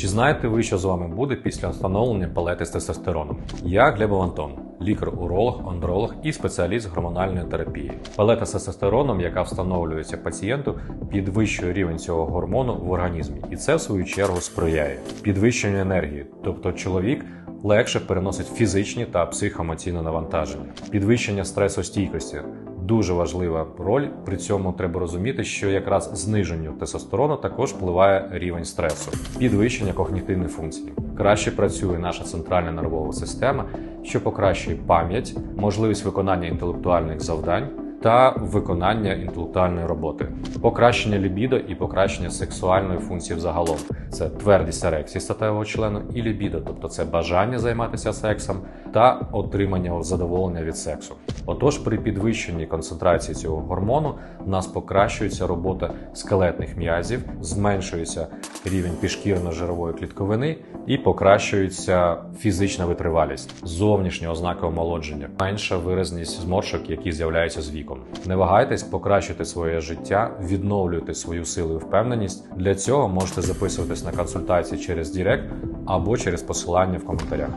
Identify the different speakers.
Speaker 1: Чи знаєте ви, що з вами буде після встановлення палети з тестостероном? Я Глебов Антон, лікар-уролог, андролог і спеціаліст гормональної терапії. Палета з тестостероном, яка встановлюється пацієнту, підвищує рівень цього гормону в організмі, і це в свою чергу сприяє підвищенню енергії, тобто чоловік. Легше переносить фізичні та психоемоційне навантаження, підвищення стресостійкості дуже важлива роль. При цьому треба розуміти, що якраз зниженню тестостерону також впливає рівень стресу, підвищення когнітивних функцій. Краще працює наша центральна нервова система, що покращує пам'ять, можливість виконання інтелектуальних завдань. Та виконання інтелектуальної роботи, покращення лібідо і покращення сексуальної функції взагалом. Це твердість ерекції статевого члену і лібідо, тобто це бажання займатися сексом та отримання задоволення від сексу. Отож, при підвищенні концентрації цього гормону в нас покращується робота скелетних м'язів, зменшується рівень пішкірно-жирової клітковини і покращується фізична витривалість, зовнішні ознаки омолодження, менша виразність зморшок, які з'являються з віком. Не вагайтесь, покращуйте своє життя, відновлюйте свою силу і впевненість. Для цього можете записуватись на консультації через Дірект або через посилання в коментарях.